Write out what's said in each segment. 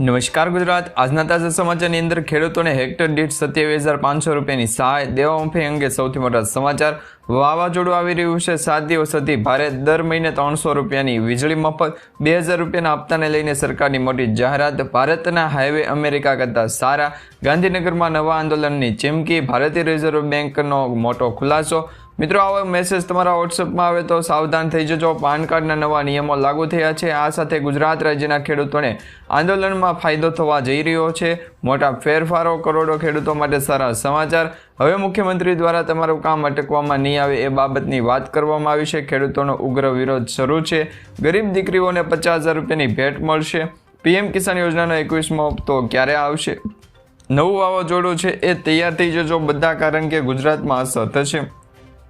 નમસ્કાર ગુજરાત. આજના તાજા સમાચારની અંદર ખેડૂતોને હેક્ટર દીઠ સત્યાવીસ હજાર પાંચસો રૂપિયાની સહાય દેવા માફી અંગે સૌથી મોટા સમાચાર. વાવાઝોડું આવી રહ્યું છે. સાત દિવસથી ભારે દર મહિને ત્રણસો રૂપિયાની વીજળી મફત, બે હજાર રૂપિયાના હપ્તાને લઈને સરકારની મોટી જાહેરાત. ભારતના હાઈવે અમેરિકા કરતાં સારા. ગાંધીનગરમાં નવા આંદોલનની ચીમકી. ભારતીય રિઝર્વ બેંકનો મોટો ખુલાસો. મિત્રો, આવો મેસેજ તમારા વોટ્સઅપમાં આવે તો સાવધાન થઈ જજો. પાન કાર્ડના નવા નિયમો લાગુ થયા છે. આ સાથે ગુજરાત રાજ્યના ખેડૂતોને આંદોલનમાં ફાયદો થવા જઈ રહ્યો છે. મોટા ફેરફારો કરોડો ખેડૂતો માટે સારા સમાચાર. હવે મુખ્યમંત્રી દ્વારા તમારું કામ અટકવામાં નહીં આવે એ બાબતની વાત કરવામાં આવી છે. ખેડૂતોનો ઉગ્ર વિરોધ શરૂ છે. ગરીબ દીકરીઓને પચાસ હજાર રૂપિયાની ભેટ મળશે. પીએમ કિસાન યોજનાનો એકવીસમો હપ્તો ક્યારે આવશે? નવું વાવાઝોડું છે એ તૈયાર થઈ જજો. બધા કારણ કે ગુજરાતમાં અસર થશે.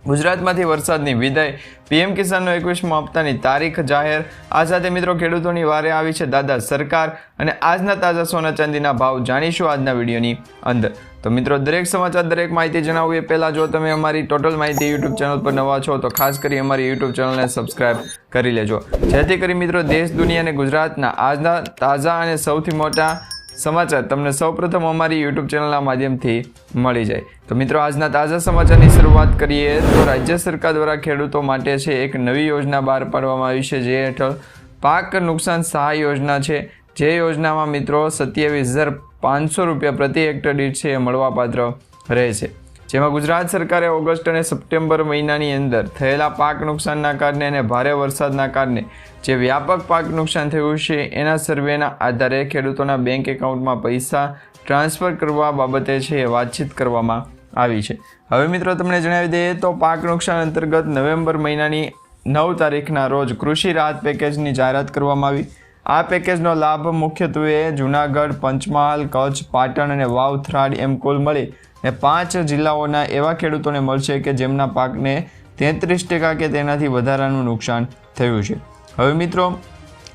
ગુજરાતમાંથી વરસાદની વિદાય. પીએમ કિસાનનો એકવીસમો હપ્તાની તારીખ જાહેર. આ સાથે મિત્રો ખેડૂતોની વારે આવી છે દાદા સરકાર અને આજના તાજા સોના ચાંદીના ભાવ જાણીશું આજના વિડીયોની અંદર. તો મિત્રો દરેક સમાચાર, દરેક માહિતી જણાવવું એ પહેલાં જો તમે અમારી ટોટલ માહિતી યુટ્યુબ ચેનલ પર નવા છો, તો ખાસ કરી અમારી યુટ્યુબ ચેનલને સબસ્ક્રાઇબ કરી લેજો. જેથી કરી મિત્રો દેશ, દુનિયા અને ગુજરાતના આજના તાજા અને સૌથી મોટા સમાચાર તમને સૌપ્રથમ અમારી યુટ્યુબ ચેનલના માધ્યમથી મળી જાય. તો મિત્રો, આજના તાજા સમાચારની શરૂઆત કરીએ તો રાજ્ય સરકાર દ્વારા ખેડૂતો માટે છે એક નવી યોજના બહાર પાડવામાં આવી છે, જે હેઠળ પાક નુકસાન સહાય યોજના છે. જે યોજનામાં મિત્રો, સત્યાવીસ હજાર પાંચસો રૂપિયા પ્રતિ હેક્ટર દીઠ છે એ મળવાપાત્ર રહેશે જેમાં ગુજરાત સરકારે ઓગસ્ટ અને સપ્ટેમ્બર મહિનાની અંદર થયેલા પાક નુકસાનના કારણે અને ભારે વરસાદના કારણે જે વ્યાપક પાક નુકસાન થયું છે, એના સર્વેના આધારે ખેડૂતોના બેંક એકાઉન્ટમાં પૈસા ટ્રાન્સફર કરવા બાબતે છે એ વાતચીત કરવામાં આવી છે. હવે મિત્રો તમને જણાવી દઈએ તો પાક નુકસાન અંતર્ગત નવેમ્બર મહિનાની નવ તારીખના રોજ કૃષિ રાહત પેકેજની જાહેરાત કરવામાં આવી. આ પેકેજનો લાભ મુખ્યત્વે જૂનાગઢ, પંચમહાલ, કચ્છ, પાટણ અને વાવ થ્રાડ એમ કુલ મળી ને પાંચ જિલ્લાઓના એવા ખેડૂતોને મળશે કે જેમના પાકને તેત્રીસ ટકા કે તેનાથી વધારાનું નુકસાન થયું છે. હવે મિત્રો,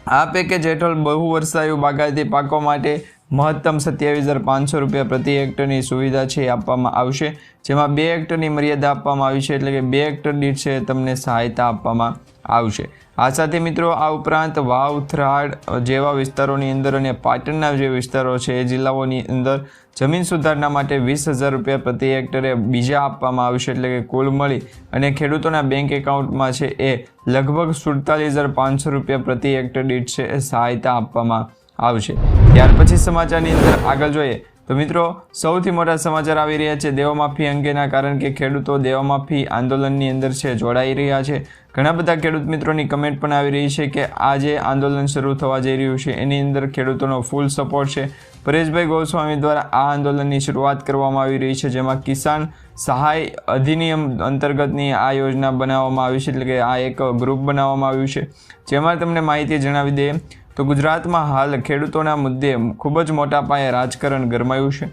આ પેકેજ હેઠળ બહુ વર્ષાયુ બાગાયતી પાકો માટે મહત્તમ સત્યાવીસ હજાર પાંચસો રૂપિયા પ્રતિ હેક્ટરની સુવિધા છે એ આપવામાં આવશે, જેમાં બે હેક્ટરની મર્યાદા આપવામાં આવી છે એટલે કે બે હેક્ટર દીઠ છે તમને સહાયતા આપવામાં આવશે. આ સાથે મિત્રો, આ ઉપરાંત વાવ થરાડ જેવા વિસ્તારોની અંદર અને પાટણના જે વિસ્તારો છે એ જિલ્લાઓની અંદર જમીન સુધારણા માટે વીસ હજાર રૂપિયા પ્રતિ હેક્ટરે બીજા આપવામાં આવશે એટલે કે કુલ મળી અને ખેડૂતોના બેંક એકાઉન્ટમાં છે એ લગભગ સુડતાલીસ હજાર પાંચસો રૂપિયા પ્રતિ હેક્ટર દીઠ છે એ સહાયતા આપવામાં આવશે ત્યાર પછી સમાચારની અંદર આગળ જોઈએ તો મિત્રો, સૌથી મોટા સમાચાર આવી રહ્યા છે દેવામાફી અંગેના, કારણ કે ખેડૂતો દેવામાફી આંદોલનની અંદર છે, જોડાઈ રહ્યા છે. ઘણા બધા ખેડૂત મિત્રોની કમેન્ટ પણ આવી રહી છે કે આ જે આંદોલન શરૂ થવા જઈ રહ્યું છે. એની અંદર ખેડૂતોનો ફૂલ સપોર્ટ છે. પરેશભાઈ ગોસ્વામી દ્વારા આ આંદોલનની શરૂઆત કરવામાં આવી રહી છે, જેમાં કિસાન સહાય અધિનિયમ અંતર્ગતની આ યોજના બનાવવામાં આવી છે, એટલે કે આ એક ગ્રુપ બનાવવામાં આવ્યું છે. જેમાં તમને માહિતી જણાવી દઈએ તો ગુજરાતમાં હાલ ખેડૂતોના મુદ્દે ખૂબ જ મોટા પાયે રાજકારણ ગરમાયું છે.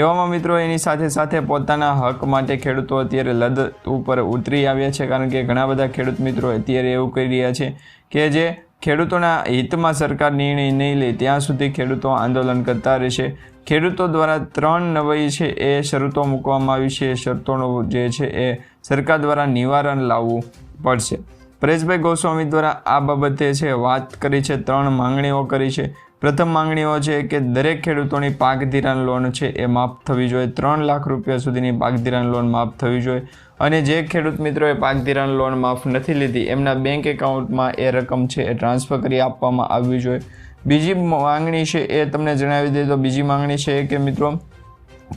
એવામાં મિત્રો એની સાથે સાથે પોતાના હક માટે ખેડૂતો અત્યારે લદ ઉપર ઉતરી આવ્યા છે. કારણ કે ઘણા બધા ખેડૂત મિત્રો અત્યારે એવું કહી રહ્યા છે કે જે ખેડૂતોના હિતમાં સરકાર નિર્ણય નહીં લે, ત્યાં સુધી ખેડૂતો આંદોલન કરતા રહેશે. ખેડૂતો દ્વારા ત્રણ નવાઈ છે એ શરતો મૂકવામાં આવી છે. એ શરતોનું જે છે એ સરકાર દ્વારા નિવારણ લાવવું પડશે. પરેશભાઈ ગોસ્વામી દ્વારા આ બાબતે છે વાત કરી છે, ત્રણ માંગણીઓ કરી છે. પ્રથમ માંગણીઓ છે કે દરેક ખેડૂતોની પાક ધિરાણ લોન છે એ માફ થવી જોઈએ. ત્રણ લાખ રૂપિયા સુધીની પાક ધિરાણ લોન માફ થવી જોઈએ. અને જે ખેડૂત મિત્રોએ પાક ધિરાણ લોન માફ નથી લીધી, એમના બેંક એકાઉન્ટમાં એ રકમ છે એ ટ્રાન્સફર કરી આપવામાં આવવી જોઈએ. બીજી માંગણી છે એ તમને જણાવી દઈએ તો બીજી માંગણી છે કે મિત્રો,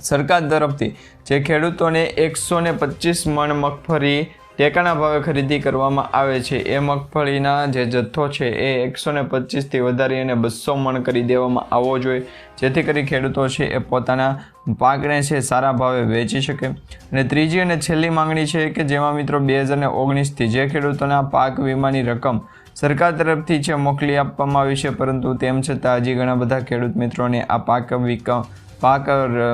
સરકાર તરફથી જે ખેડૂતોને એકસો ને પચીસ મણ મગફળી ટેકાના ભાવે ખરીદી કરવામાં આવે છે. એ મગફળીના જે જથ્થો છે એ એકસો ને પચીસથી વધારી અને બસો મણ કરી દેવામાં આવવો જોઈએ. જેથી કરી ખેડૂતો છે એ પોતાના પાકને છે સારા ભાવે વેચી શકે. અને ત્રીજી અને છેલ્લી માંગણી છે કે જેમાં મિત્રો બે હજાર ઓગણીસથી જે ખેડૂતોના પાક વીમાની રકમ સરકાર તરફથી છે મોકલી આપવામાં આવી છે. પરંતુ તેમ છતાં હજી ઘણા બધા ખેડૂત મિત્રોને આ પાક વિકમ પાક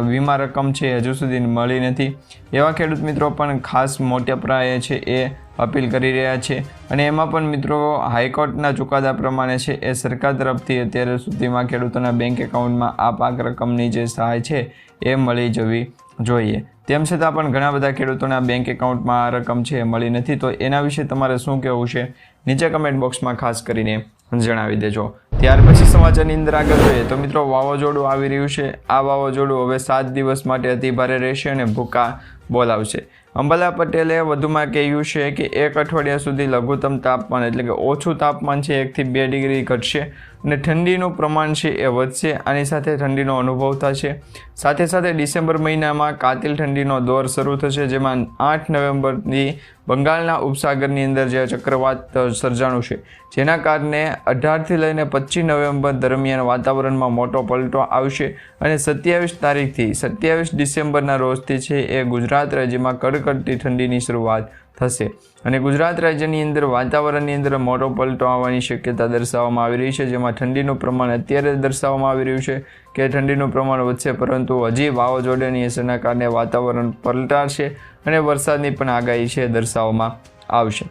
વીમા રકમ છે હજુ સુધી મળી નથી. એવા ખેડૂત મિત્રો પણ ખાસ મોટા પ્રાયે છે એ અપીલ કરી રહ્યા છે. અને એમાં પણ મિત્રો હાઈકોર્ટના ચુકાદા પ્રમાણે છે એ સરકાર તરફથી અત્યારે સુધીમાં ખેડૂતોના બેંક એકાઉન્ટમાં આ પાક રકમની જે સહાય છે એ મળી જવી જોઈએ. તેમ છતાં પણ ઘણા બધા ખેડૂતોના બેંક એકાઉન્ટમાં આ રકમ છે, મળી નથી. તો એના વિશે તમારે શું કહેવું છે? નીચે કમેન્ટ બોક્સમાં ખાસ કરીને જણાવી દેજો. ત્યાર પછી સમાચારની અંદર આગળ જોઈએ. તો મિત્રો, વાવાઝોડું આવી રહ્યું છે. આ વાવાઝોડું હવે સાત દિવસ માટે અતિ ભારે રહેશે અને ભૂકા બોલાવશે. અંબાલા પટેલે વધુમાં કહ્યું છે કે એક અઠવાડિયા સુધી લઘુત્તમ તાપમાન એટલે કે ઓછું તાપમાન છે એકથી બે ડિગ્રી ઘટશે અને ઠંડીનું પ્રમાણ છે એ વધશે. આની સાથે ઠંડીનો અનુભવ થશે. સાથે સાથે ડિસેમ્બર મહિનામાં કાતિલ ઠંડીનો દોર શરૂ થશે, જેમાં આઠ નવેમ્બરથી બંગાળના ઉપસાગરની અંદર જે ચક્રવાત સર્જાણું છે, જેના કારણે અઢારથી લઈને પચીસ નવેમ્બર દરમિયાન વાતાવરણમાં મોટો પલટો આવશે અને સત્યાવીસ તારીખથી સત્યાવીસ ડિસેમ્બરના રોજથી છે એ ગુજરાત રાજ્યમાં કડકડતી ઠંડીની શરૂઆત થશે. અને ગુજરાત રાજ્યની અંદર વાતાવરણની અંદર મોટો પલટો આવવાની શક્યતા દર્શાવવામાં આવી રહી છે, જેમાં ઠંડીનું પ્રમાણ અત્યારે દર્શાવવામાં આવી રહ્યું છે. કે ઠંડીનું પ્રમાણ વધશે, પરંતુ હજી વાવાઝોડાની અસરના કારણે વાતાવરણ પલટાશે અને વરસાદની પણ આગાહી છે દર્શાવવામાં આવશે.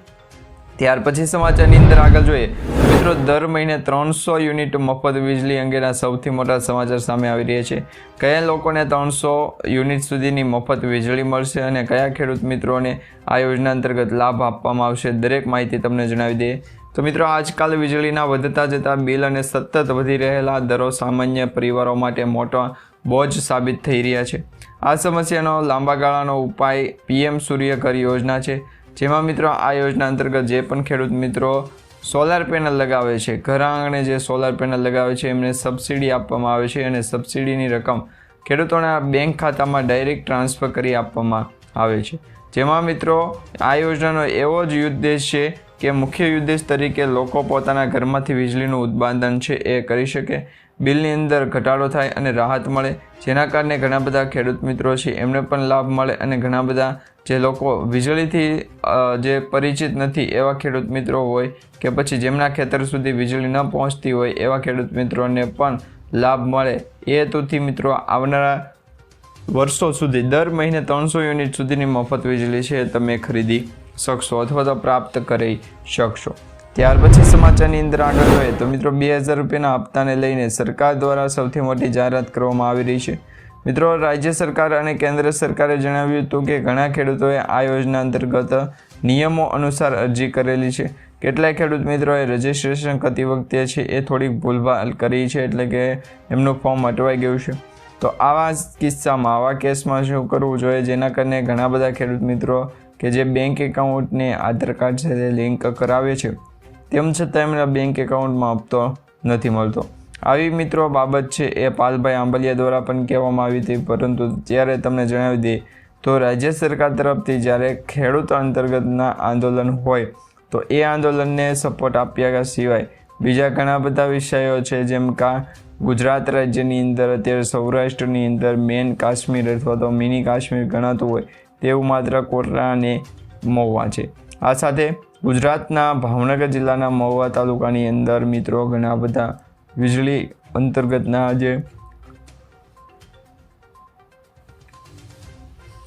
ત્યાર પછી સમાચારની અંદર આગળ જોઈએ. મિત્રો, દર મહિને ત્રણસો યુનિટ મફત વીજળી અંગેના સૌથી મોટા સમાચાર સામે આવી રહ્યા છે. કયા લોકોને ત્રણસો યુનિટ સુધીની મફત વીજળી મળશે અને કયા ખેડૂત મિત્રોને આ યોજના અંતર્ગત લાભ આપવામાં આવશે, દરેક માહિતી તમને જણાવી દઈએ. તો મિત્રો, આજકાલ વીજળીના વધતા જતા બિલ અને સતત વધી રહેલા દરો સામાન્ય પરિવારો માટે મોટો બોજ સાબિત થઈ રહ્યા છે. આ સમસ્યાનો લાંબા ગાળાનો ઉપાય પીએમ સૂર્યઘર યોજના છે. જેમાં મિત્રો, આ યોજના અંતર્ગત જે પણ ખેડૂત મિત્રો સોલાર પેનલ લગાવે છે, ઘર આંગણે જે સોલાર પેનલ લગાવે છે, એમને સબસિડી આપવામાં આવે છે અને સબસિડીની રકમ ખેડૂતોના બેંક ખાતામાં ડાયરેક્ટ ટ્રાન્સફર કરી આપવામાં આવે છે. જેમાં મિત્રો, આ યોજનાનો એવો જ ઉદ્દેશ છે કે મુખ્ય ઉદ્દેશ તરીકે લોકો પોતાના ઘરમાંથી વીજળીનું ઉત્પાદન છે એ કરી શકે. બિલની અંદર ઘટાડો થાય અને રાહત મળે, જેના કારણે ઘણા બધા ખેડૂત મિત્રો છે એમને પણ લાભ મળે અને ઘણા બધા જે લોકો વીજળીથી જે પરિચિત નથી એવા ખેડૂત મિત્રો હોય કે પછી જેમના ખેતર સુધી વીજળી ન પહોંચતી હોય એવા ખેડૂત મિત્રોને પણ લાભ મળે. એ હેતુથી મિત્રો આવનારા વર્ષો સુધી, દર મહિને ત્રણસો યુનિટ સુધીની મફત વીજળી છે તમે ખરીદી શકશો અથવા તો પ્રાપ્ત કરી શકશો. ત્યાર પછી સમાચારની અંદર આગળ જોઈએ તો મિત્રો બે હજાર રૂપિયાના હપ્તાને લઈને સરકાર દ્વારા સૌથી મોટી જાહેરાત કરવામાં આવી રહી છે. મિત્રો રાજ્ય સરકાર અને કેન્દ્ર સરકારે જણાવ્યું હતું કે ઘણા ખેડૂતોએ આ યોજના અંતર્ગત નિયમો અનુસાર અરજી કરેલી છે. કેટલાય ખેડૂત મિત્રોએ રજિસ્ટ્રેશન કરતી વખતે છે એ થોડીક ભૂલભાલ કરી છે એટલે કે એમનું ફોર્મ અટવાઈ ગયું છે. તો આવા કિસ્સામાં, આવા કેસમાં શું કરવું જોઈએ? જેના કારણે ઘણા બધા ખેડૂત મિત્રો કે જે બેંક એકાઉન્ટને આધાર કાર્ડ સાથે લિંક કરાવે છે, તેમ છતાં એમના બેંક એકાઉન્ટમાં હપ્તો નથી મળતો. આવી મિત્રો બાબત છે એ પાલભાઈ આંબલિયા દ્વારા પણ કહેવામાં આવી હતી, પરંતુ ત્યારે તમને જણાવી દઈએ તો રાજ્ય સરકાર તરફથી જ્યારે ખેડૂત અંતર્ગતના આંદોલન હોય, તો એ આંદોલનને સપોર્ટ આપ્યા સિવાય બીજા ઘણા બધા વિષયો છે, જેમ કે ગુજરાત રાજ્યની અંદર અત્યારે સૌરાષ્ટ્રની અંદર મેન કાશ્મીર અથવા તો મિની કાશ્મીર ગણાતું હોય તેવું માત્ર કોટરા અને મહુવા છે. આ સાથે ગુજરાતના ભાવનગર જિલ્લાના મહુવા તાલુકાની અંદર મિત્રો ઘણા બધા વીજળી અંતર્ગતના જે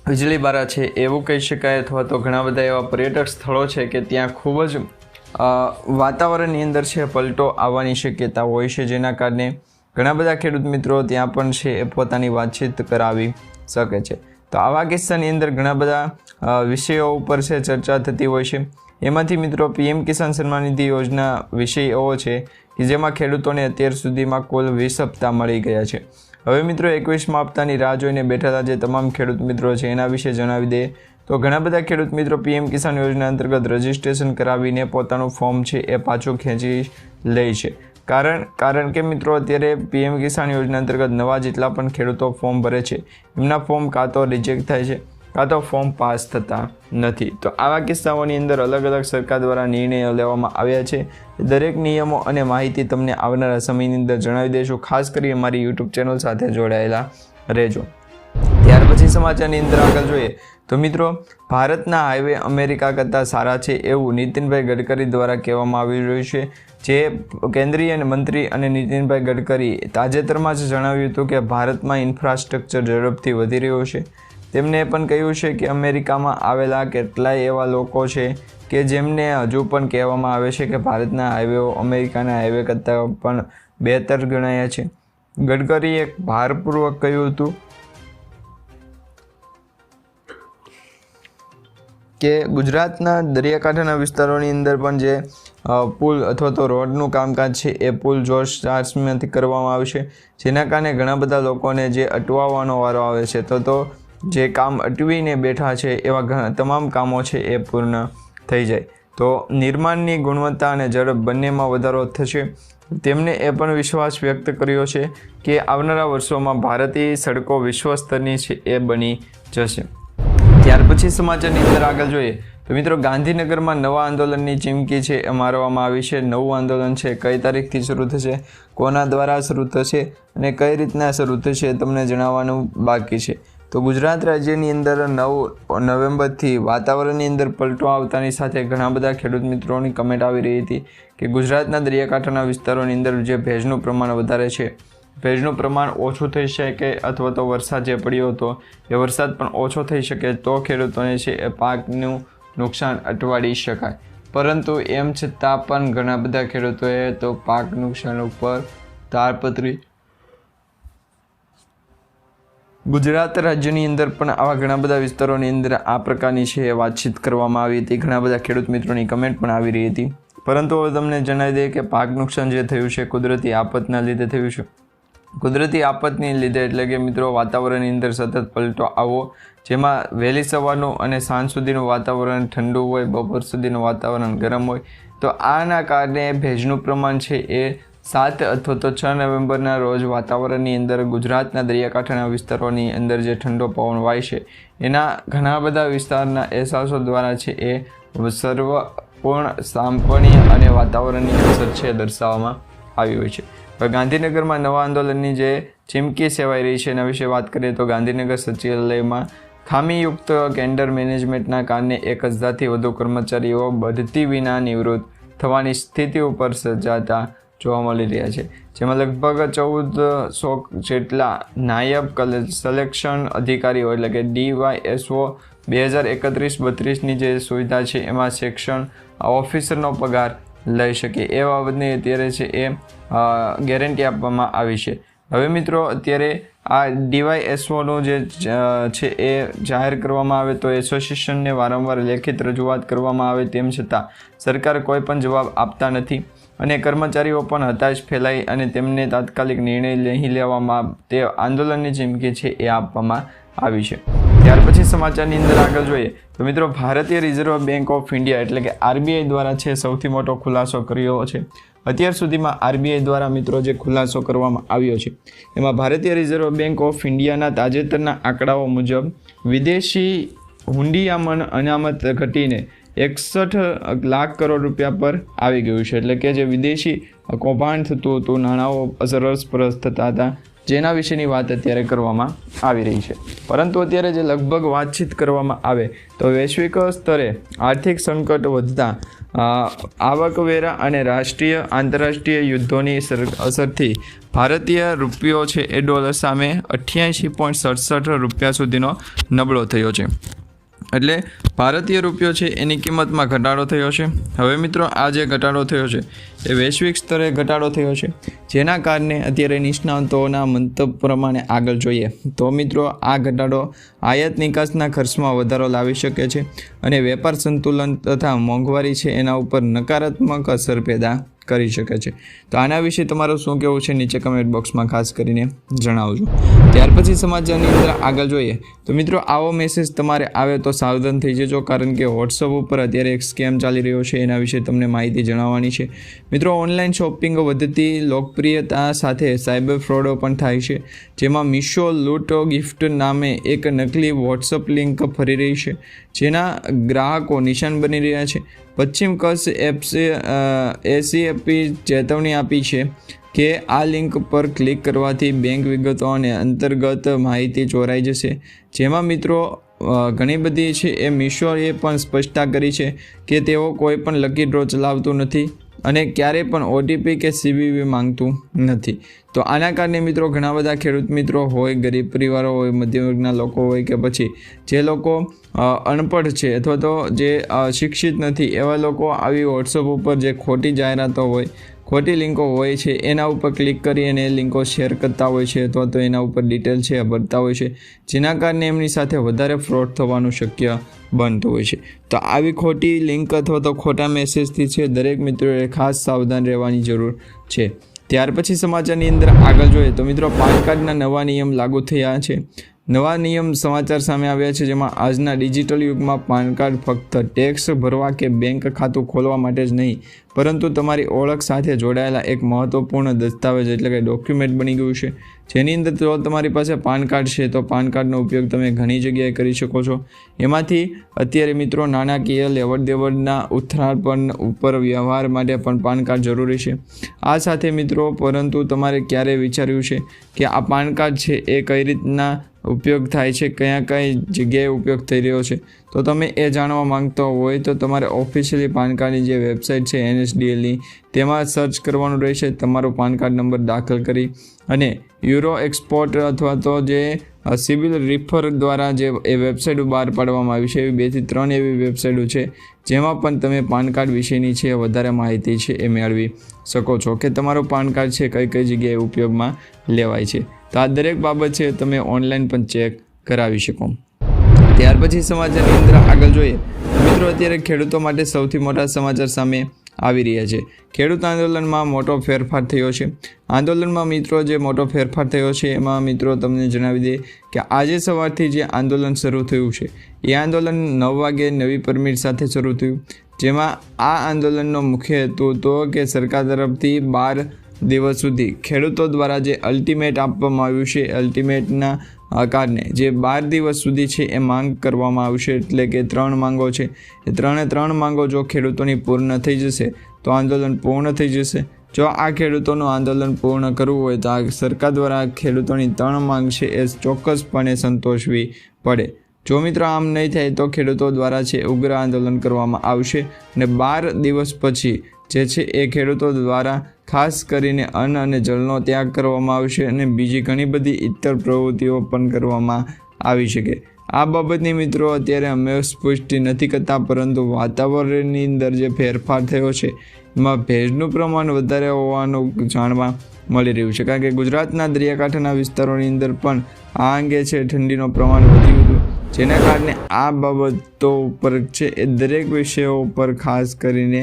વીજળી બારા છે એવું કહી શકાય અથવા તો ઘણા બધા એવા પર્યટક સ્થળો છે કે ત્યાં ખૂબ જ વાતાવરણની અંદર છે, પલટો આવવાની શક્યતા હોય છે, જેના કારણે ઘણા બધા ખેડૂત મિત્રો ત્યાં પણ છે એ પોતાની વાતચીત કરાવી શકે છે. તો આવા કિસ્સાની અંદર ઘણા બધા વિષયો ઉપર છે, ચર્ચા થતી હોય છે. એમાંથી મિત્રો પીએમ કિસાન સન્માન નિધિ યોજના વિષય એવો છે કે જેમાં ખેડૂતોને અત્યાર સુધીમાં કુલ વીસ હપ્તા મળી ગયા છે. હવે મિત્રો એકવીસમાં હપ્તાની રાહ જોઈને બેઠેલા જે તમામ ખેડૂત મિત્રો છે એના વિશે જણાવી દઈએ તો ઘણા બધા ખેડૂત મિત્રો પીએમ કિસાન યોજના અંતર્ગત રજિસ્ટ્રેશન કરાવીને પોતાનું ફોર્મ છે એ પાછું ખેંચી લે છે. કારણ કારણ કે મિત્રો અત્યારે પીએમ કિસાન યોજના અંતર્ગત નવા જેટલા પણ ખેડૂતો ફોર્મ ભરે છે, એમના ફોર્મ કાં તો રિજેક્ટ થાય છે, કાં તો ફોર્મ પાસ થતા નથી. તો આવા કિસ્સાઓની અંદર અલગ અલગ સરકાર દ્વારા નિર્ણયો લેવામાં આવ્યા છે. દરેક નિયમો અને માહિતી તમને આવનારા સમયની અંદર જણાવી દઈશું ખાસ કરી અમારી યુટ્યુબ ચેનલ સાથે જોડાયેલા રહેજો. પછી સમાચારની અંદર આગળ જોઈએ તો મિત્રો, ભારતના હાઈવે અમેરિકા કરતાં સારા છે એવું નીતિનભાઈ ગડકરી દ્વારા કહેવામાં આવી રહ્યું છે, જે કેન્દ્રીય મંત્રી અને નીતિનભાઈ ગડકરી તાજેતરમાં જ જણાવ્યું હતું કે ભારતમાં ઇન્ફ્રાસ્ટ્રક્ચર ઝડપથી વધી રહ્યું છે. તેમણે પણ કહ્યું છે કે અમેરિકામાં આવેલા કેટલાય એવા લોકો છે કે જેમને હજુ પણ કહેવામાં આવે છે કે ભારતના હાઈવેઓ અમેરિકાના હાઈવે કરતાં પણ બહેતર ગણાયા છે. ગડકરીએ ભારપૂર્વક કહ્યું હતું કે ગુજરાતના દરિયાકાંઠાના વિસ્તારોની અંદર પણ જે પુલ અથવા તો રોડનું કામકાજ છે, એ પુલ જોશ ચાર્જમાંથી કરવામાં આવશે જેના કારણે ઘણા બધા લોકોને જે અટવાવાનો વારો આવે છે, તો તો જે કામ અટવીને બેઠા છે, એવા ઘણા તમામ કામો છે, એ પૂર્ણ થઈ જાય. તો નિર્માણની ગુણવત્તા અને ઝડપ બંનેમાં વધારો થશે. તેમણે એ પણ વિશ્વાસ વ્યક્ત કર્યો છે કે આવનારા વર્ષોમાં ભારતીય સડકો વિશ્વ સ્તરની છે, એ બની જશે. ત્યાર પછી સમાચારની અંદર આગળ જોઈએ તો મિત્રો, ગાંધીનગરમાં નવા આંદોલનની ચીમકી છે એ મારવામાં આવી છે. નવું આંદોલન છે. કઈ તારીખથી શરૂ થશે? કોના દ્વારા શરૂ થશે? અને કઈ રીતના શરૂ થશે તમને જણાવવાનું બાકી છે. તો ગુજરાત રાજ્યની અંદર નવ નવેમ્બરથી વાતાવરણની અંદર પલટો આવતાની સાથે ઘણા બધા ખેડૂત મિત્રોની કમેન્ટ આવી રહી હતી કે ગુજરાતના દરિયાકાંઠાના વિસ્તારોની અંદર જે ભેજનું પ્રમાણ વધારે છે ભેજનું પ્રમાણ ઓછું થઈ શકે અથવા તો વરસાદ જે પડ્યો હતો, એ વરસાદ પણ ઓછો થઈ શકે તો ખેડૂતોને છે એ પાકનું નુકસાન અટવાડી શકાય. પરંતુ એમ છતાં પણ ઘણા બધા ખેડૂતોએ તો પાક નુકસાન ઉપર તારપત્રી ગુજરાત રાજ્યની અંદર પણ આવા ઘણા બધા વિસ્તારોની અંદર આ પ્રકારની છે વાતચીત કરવામાં આવી હતી. ઘણા બધા ખેડૂત મિત્રોની કમેન્ટ પણ આવી રહી હતી. પરંતુ હવે તમને જણાવી દઈએ કે પાક નુકસાન જે થયું છે, કુદરતી આફતના લીધે થયું છે. કુદરતી આફતની લીધે એટલે કે મિત્રો વાતાવરણની અંદર સતત પલટો આવો, જેમાં વહેલી સવારનું અને સાંજ સુધીનું વાતાવરણ ઠંડુ હોય, બપોર સુધીનું વાતાવરણ ગરમ હોય, તો આના કારણે ભેજનું પ્રમાણ છે એ સાત અથવા તો છ નવેમ્બરના રોજ વાતાવરણની અંદર ગુજરાતના દરિયાકાંઠાના વિસ્તારોની અંદર જે ઠંડો પવન વાય છે, એના ઘણા બધા વિસ્તારના અહેસાસો દ્વારા છે એ સર્વપૂર્ણ સાંપણીય અને વાતાવરણની અસર છે દર્શાવવામાં આવી હોય છે. ગાંધીનગરમાં નવા આંદોલનની જે ચીમકી સેવાઈ રહી છે એના વિશે વાત કરીએ તો ગાંધીનગર સચિવાલયમાં ખામીયુક્ત કેન્ડર મેનેજમેન્ટના કારણે એક હજારથી વધુ કર્મચારીઓ બઢતી વિના નિવૃત્ત થવાની સ્થિતિ ઉપર સર્જાતા જોવા મળી રહ્યા છે, જેમાં લગભગ ચૌદસો જેટલા નાયબ સિલેક્શન અધિકારીઓ એટલે કે ડીવાયએસઓ બે હજાર એકત્રીસ બત્રીસની જે સુવિધા છે, એમાં સેક્શન ઓફિસરનો પગાર લઈ શકે. એ બાબતની અત્યારે છે એ ગેરંટી આપવામાં આવી છે. હવે મિત્રો, અત્યારે આ ડીવાયએસઓનું જે છે એ જાહેર કરવામાં આવે તો એસોસિએશનને વારંવાર લેખિત રજૂઆત કરવામાં આવે તેમ છતાં સરકાર કોઈ પણ જવાબ આપતા નથી અને કર્મચારીઓ પણ હતાશ ફેલાઈ અને તેમને તાત્કાલિક નિર્ણય નહીં લેવામાં તે આંદોલનની ચીમકી છે એ આપવામાં આવી છે. ત્યાર પછી સમાચારની અંદર આગળ જોઈએ તો મિત્રો ભારતીય રિઝર્વ બેંક ઓફ ઇન્ડિયા એટલે કે આરબીઆઈ દ્વારા છે સૌથી મોટો ખુલાસો કર્યો છે. અત્યાર સુધીમાં આરબીઆઈ દ્વારા મિત્રો જે ખુલાસો કરવામાં આવ્યો છે, એમાં ભારતીય રિઝર્વ બેંક ઓફ ઇન્ડિયાના તાજેતરના આંકડાઓ મુજબ વિદેશી હુંડિયામણ અનામત ઘટીને એકસઠ લાખ કરોડ રૂપિયા પર આવી ગયું છે. એટલે કે જે વિદેશી કૌભાંડ થતું હતું, નાણાંઓ અસરસપરસ થતા હતા જેના વિશેની વાત અત્યારે કરવામાં આવી રહી છે. પરંતુ અત્યારે જે લગભગ વાતચીત કરવામાં આવે, તો વૈશ્વિક સ્તરે આર્થિક સંકટ વધતા આવકવેરા અને રાષ્ટ્રીય આંતરરાષ્ટ્રીય યુદ્ધોની સર- અસરથી ભારતીય રૂપિયો છે એ ડોલર સામે અઠ્યાસી પોઈન્ટ સડસઠ રૂપિયા સુધીનો નબળો થયો છે. એટલે ભારતીય રૂપિયો છે, એની કિંમતમાં ઘટાડો થયો છે. હવે મિત્રો, આ જે ઘટાડો થયો છે, એ વૈશ્વિક સ્તરે ઘટાડો થયો છે. જેના કારણે અત્યારે નિષ્ણાંતોના મંતવ્ય પ્રમાણે આગળ જોઈએ. તો મિત્રો, આ ઘટાડો આયાત નિકાસના ખર્ચમાં વધારો લાવી શકે છે અને વેપાર સંતુલન તથા મોંઘવારી છે, એના ઉપર નકારાત્મક અસર પેદા કરી શકે છે. તો આના વિશે તમારું શું કહેવું છે નીચે કમેન્ટ બોક્સમાં ખાસ કરીને જણાવજો. ત્યાર પછી સમાચારની અંદર આગળ જોઈએ. તો મિત્રો, આવો મેસેજ તમારે આવે તો સાવધાન થઈ જજો, કારણ કે વોટ્સઅપ ઉપર અત્યારે એક સ્કેમ ચાલી રહ્યો છે, એના વિશે તમને માહિતી જણાવવાની છે. મિત્રો ઓનલાઈન શોપિંગ વધતી લોકપ્રિયતા સાથે સાયબર ફ્રોડો પણ થાય છે, જેમાં મીશો લૂટો ગિફ્ટ નામે એક નકલી વોટ્સઅપ લિંક ફરી રહી છે. જેના ગ્રાહકો નિશાન બની રહ્યા છે. પશ્ચિમ કચ્છ એપ્સે એસીએપી ચેતવણી આપી છે કે આ લિંક પર ક્લિક કરવાથી બેંક વિગતો અને અંતર્ગત માહિતી ચોરાઈ જશે. જેમાં મિત્રો ઘણી બધી છે એ મિશોએ પણ સ્પષ્ટતા કરી છે કે તેઓ કોઈ પણ લકી ડ્રો ચલાવતું નથી. અને ક્યારેય પણ ઓટીપી કે સીવીવી માંગતું નથી. તો આના કારણે મિત્રો ઘણા બધા ખેડૂત મિત્રો હોય, ગરીબ પરિવારો હોય, મધ્યમ વર્ગના લોકો હોય કે પછી જે લોકો અનપઢ છે અથવા તો જે શિક્ષિત નથી એવા લોકો આવી વોટ્સઅપ ઉપર જે ખોટી જાહેરાતો હોય ખોટી લિંકો હોય છે, એના ઉપર ક્લિક કરી અને લિંકો શેર કરતા હોય છે અથવા તો એના ઉપર ડિટેલ છે ભરતા હોય છે, જેના કારણે એમની સાથે વધારે ફ્રોડ થવાનું શક્ય બનતું હોય છે. તો આવી ખોટી લિંક અથવા તો ખોટા મેસેજથી છે, દરેક મિત્રોએ ખાસ સાવધાન રહેવાની જરૂર છે. ત્યાર પછી સમાચારની અંદર આગળ જોઈએ તો મિત્રો પાન કાર્ડના નવા નિયમ લાગુ થયા છે. નવા નિયમ સમાચાર સામે આવ્યા છે, જેમાં આજના ડિજિટલ યુગમાં પાન કાર્ડ ફક્ત ટેક્સ ભરવા કે બેંક ખાતું ખોલવા માટે જ નહીં, પરંતુ તમારી ઓળખ સાથે જોડાયેલા એક મહત્વપૂર્ણ દસ્તાવેજ એટલે કે ડોક્યુમેન્ટ બની ગયું છે. જેની અંદર જો તમારી પાસે પાન કાર્ડ છે, તો પાન કાર્ડનો ઉપયોગ તમે ઘણી જગ્યાએ કરી શકો છો. એમાંથી અત્યારે મિત્રો નાણાકીય લેવડ દેવડના ઉથરાણ પણ ઉપર વ્યવહાર માટે પણ પાન કાર્ડ જરૂરી છે. આ સાથે મિત્રો, પરંતુ તમારે ક્યારે વિચાર્યું છે કે આ પાન કાર્ડ છે એ કઈ રીતના ઉપયોગ થાય છે, કયા કઈ જગ્યાએ ઉપયોગ થઈ રહ્યો છે? તો તમે એ જાણવા માંગતો હોય તો તમારે ઓફિશિયલી પાન કાર્ડની જે વેબસાઇટ છે એનએસડીએલની તેમાં સર્ચ કરવાનું રહેશે. તમારો પાન કાર્ડ નંબર દાખલ કરી અને યુરો એક્સપોર્ટ અથવા તો જે સિવિલ રિફર દ્વારા જે એ વેબસાઇટ બહાર પાડવામાં આવી છે, એવી બેથી ત્રણ એવી વેબસાઇટો છે, જેમાં પણ તમે પાન કાર્ડ વિશેની છે, વધારે માહિતી છે એ મેળવી શકો છો કે તમારું પાન કાર્ડ છે, કઈ કઈ જગ્યાએ ઉપયોગમાં લેવાય છે. તો આ દરેક બાબત છે તમે ઓનલાઈન પણ ચેક કરાવી શકો. ત્યાર પછી સમાચારની અંદર આગળ જોઈએ. મિત્રો, અત્યારે ખેડૂતો માટે સૌથી મોટા સમાચાર સામે આવી રહ્યા છે. ખેડૂત આંદોલનમાં મોટો ફેરફાર થયો છે. આંદોલનમાં મિત્રો, જે મોટો ફેરફાર થયો છે, એમાં મિત્રો તમને જણાવી દઈએ કે આજે સવારથી જે આંદોલન શરૂ થયું છે, એ આંદોલન નવ વાગે નવી પરમિટ સાથે શરૂ થયું. જેમાં આ આંદોલનનો મુખ્ય હેતુ હતો કે સરકાર તરફથી બાર દિવસ સુધી ખેડૂતો દ્વારા જે અલ્ટિમેટ આપવામાં આવ્યું છે અલ્ટિમેટના કારણે જે બાર દિવસ સુધી છે એ માંગ કરવામાં આવશે એટલે કે ત્રણ માંગો છે. એ ત્રણે ત્રણ માંગો જો ખેડૂતોની પૂર્ણ થઈ જશે, તો આંદોલન પૂર્ણ થઈ જશે. જો આ ખેડૂતોનું આંદોલન પૂર્ણ કરવું હોય તો આ સરકાર દ્વારા ખેડૂતોની ત્રણ માંગ છે એ ચોક્કસપણે સંતોષવી પડે. જો મિત્રો આમ નહીં થાય તો ખેડૂતો દ્વારા છે ઉગ્ર આંદોલન કરવામાં આવશે. અને બાર દિવસ પછી જે છે એ ખેડૂતો દ્વારા ખાસ કરીને અન્ન અને જળનો ત્યાગ કરવામાં આવશે અને બીજી ઘણી બધી ઇતર પ્રવૃત્તિઓ પણ કરવામાં આવી શકે. આ બાબતની મિત્રો અત્યારે અમે પુષ્ટિ નથી કરતા, પરંતુ વાતાવરણની અંદર જે ફેરફાર થયો છે, એમાં ભેજનું પ્રમાણ વધારે હોવાનું જાણવા મળી રહ્યું છે. કારણ કે ગુજરાતના દરિયાકાંઠાના વિસ્તારોની અંદર પણ આ અંગે છે ઠંડીનું પ્રમાણ વધ્યું હતું. જેના કારણે આ બાબતો ઉપર છે એ દરેક વિષયો ઉપર ખાસ કરીને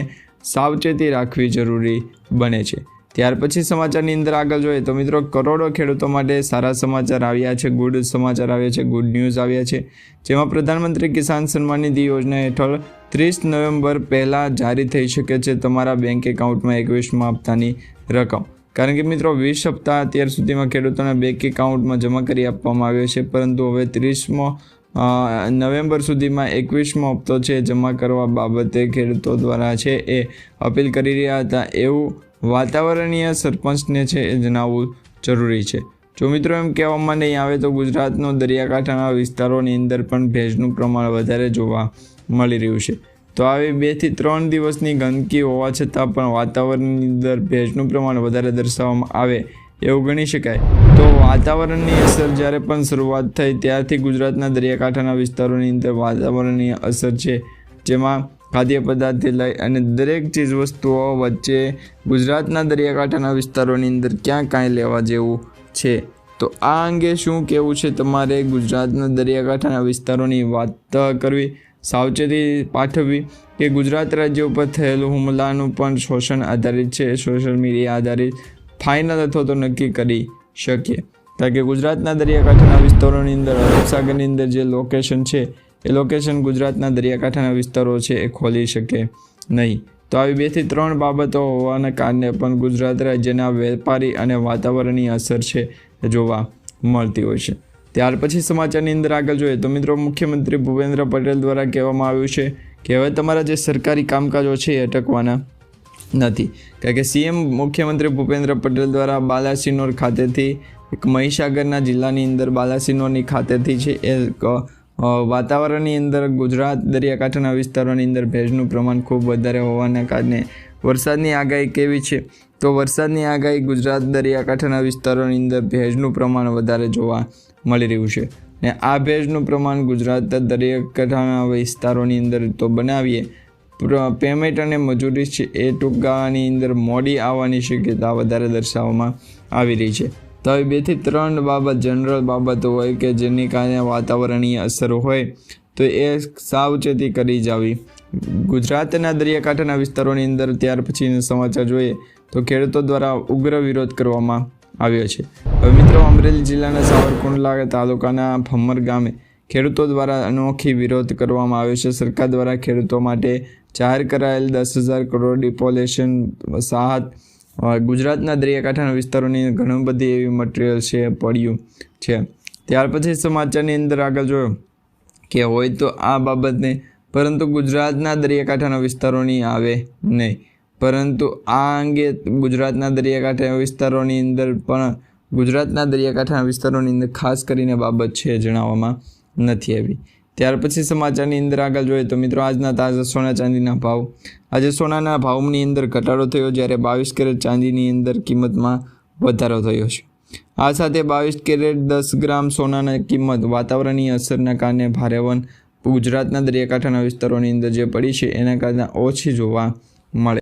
સાવચેતી રાખવી જરૂરી બને છે. ત્યાર પછી સમાચારની અંદર આગળ જોઈએ તો મિત્રો કરોડો ખેડૂતો માટે સારા સમાચાર આવ્યા છે ગુડ સમાચાર આવ્યા છે ગુડ ન્યૂઝ આવ્યા છે. જેમાં પ્રધાનમંત્રી કિસાન સન્માન નિધિ યોજના હેઠળ ત્રીસ નવેમ્બર પહેલાં જારી થઈ શકે છે તમારા બેંક એકાઉન્ટમાં એકવીસમાં હપ્તાની રકમ. કારણ કે મિત્રો વીસ હપ્તા અત્યાર સુધીમાં ખેડૂતોના બેંક એકાઉન્ટમાં જમા કરી આપવામાં આવ્યો છે, પરંતુ હવે ત્રીસમો નવેમ્બર સુધીમાં એકવીસમો હપ્તો છે, જમા કરવા બાબતે ખેડૂતો દ્વારા છે એ અપીલ કરી રહ્યા હતા. એવું વાતાવરણીય સરપંચને છે એ જણાવવું જરૂરી છે. જો મિત્રો એમ કહેવામાં નહીં આવે તો ગુજરાતનો દરિયાકાંઠાના વિસ્તારોની અંદર પણ ભેજનું પ્રમાણ વધારે જોવા મળી રહ્યું છે. તો આવી બેથી ત્રણ દિવસની ગંદકી હોવા છતાં પણ વાતાવરણની અંદર ભેજનું પ્રમાણ વધારે દર્શાવવામાં આવે એવું ગણી શકાય. વાતાવરણની અસર જ્યારે પણ શરૂઆત થઈ ત્યારથી ગુજરાતના દરિયાકાંઠાના વિસ્તારોની અંદર વાતાવરણની અસર છે, જેમાં ખાદ્ય પદાર્થથી લઈ અને દરેક ચીજ વસ્તુઓ વચ્ચે ગુજરાતના દરિયાકાંઠાના વિસ્તારોની અંદર ક્યાં કાંઈ લેવા જેવું છે. તો આ અંગે શું કહેવું છે? તમારે ગુજરાતના દરિયાકાંઠાના વિસ્તારોની વાત કરવી, સાવચેતી પાઠવવી કે ગુજરાત રાજ્ય ઉપર થયેલું હુમલાનું પણ શોષણ આધારિત છે? સોશિયલ મીડિયા આધારિત ફાઇનલ અથવા તો નક્કી કરી શકીએ. કારણ કે ગુજરાતના દરિયાકાંઠાના વિસ્તારોની અંદર અરબ સાગરની અંદર જે લોકેશન છે, એ લોકેશન ગુજરાતના દરિયાકાંઠાના વિસ્તારો છે એ ખોલી શકે નહીં. તો આવી બેથી ત્રણ બાબતો હોવાના કારણે પણ ગુજરાત રાજ્યના વેપારી અને વાતાવરણની અસર છે જોવા મળતી હોય છે. ત્યાર પછી સમાચારની અંદર આગળ જોઈએ તો મિત્રો મુખ્યમંત્રી ભૂપેન્દ્ર પટેલ દ્વારા કહેવામાં આવ્યું છે કે હવે તમારા જે સરકારી કામકાજો છે એ અટકવાના નથી. કારણ કે સીએમ મુખ્યમંત્રી ભૂપેન્દ્ર પટેલ દ્વારા બાલાસિનોર ખાતેથી એક મહીસાગરના જિલ્લાની અંદર બાલાસિનોરની ખાતેથી છે એ વાતાવરણની અંદર ગુજરાત દરિયાકાંઠાના વિસ્તારોની અંદર ભેજનું પ્રમાણ ખૂબ વધારે હોવાના કારણે વરસાદની આગાહી કેવી છે? તો વરસાદની આગાહી ગુજરાત દરિયાકાંઠાના વિસ્તારોની અંદર ભેજનું પ્રમાણ વધારે જોવા મળી રહ્યું છે. ને આ ભેજનું પ્રમાણ ગુજરાત દરિયાકાંઠાના વિસ્તારોની અંદર તો બનાવીએ પેમેન્ટ અને મજૂરી છે એ ટૂંકાની અંદર મોડી આવવાની શક્યતા વધારે દર્શાવવામાં આવી રહી છે. તો આવી બેથી ત્રણ બાબત જનરલ બાબતો હોય કે જેની કારણે વાતાવરણીય અસરો હોય, તો એ સાવચેતી કરી જાવી ગુજરાતના દરિયાકાંઠાના વિસ્તારોની અંદર ત્યાર પછી સમાચાર જોઈએ તો ખેડૂતો દ્વારા ઉગ્ર વિરોધ કરવામાં આવ્યો છે. મિત્રો, અમરેલી જિલ્લાના સાવરકુંડલા તાલુકાના ભમર ગામે ખેડૂતો દ્વારા અનોખી વિરોધ કરવામાં આવ્યો છે. સરકાર દ્વારા ખેડૂતો માટે જાહેર કરાયેલ દસ હજાર કરોડ ડિપોલેશન સાહત ગુજરાતના દરિયાકાંઠાના વિસ્તારોની ઘણી બધી એવી મટીરિયલ છે, પડ્યું છે. ત્યાર પછી સમાચારની અંદર આગળ જોયો કે હોય તો આ બાબતને, પરંતુ ગુજરાતના દરિયાકાંઠાના વિસ્તારોની આવે નહીં. પરંતુ આ અંગે ગુજરાતના દરિયાકાંઠા વિસ્તારોની અંદર પણ, ગુજરાતના દરિયાકાંઠાના વિસ્તારોની અંદર ખાસ કરીને બાબત છે જણાવવામાં નથી આવી. ત્યાર પછી સમાચારની અંદર આગળ જોઈએ તો મિત્રો, આજના તાજા સોના ચાંદીના ભાવ. આજે સોનાના ભાવની અંદર ઘટાડો થયો જ્યારે બાવીસ કેરેટ ચાંદીની અંદર કિંમતમાં વધારો થયો છે. આ સાથે બાવીસ કેરેટ દસ ગ્રામ સોનાની કિંમત, વાતાવરણીય અસરના કારણે ભારે વન ગુજરાતના દરિયાકાંઠાના વિસ્તારોની અંદર જે પડી છે, એના કારણે ઓછી જોવા મળે.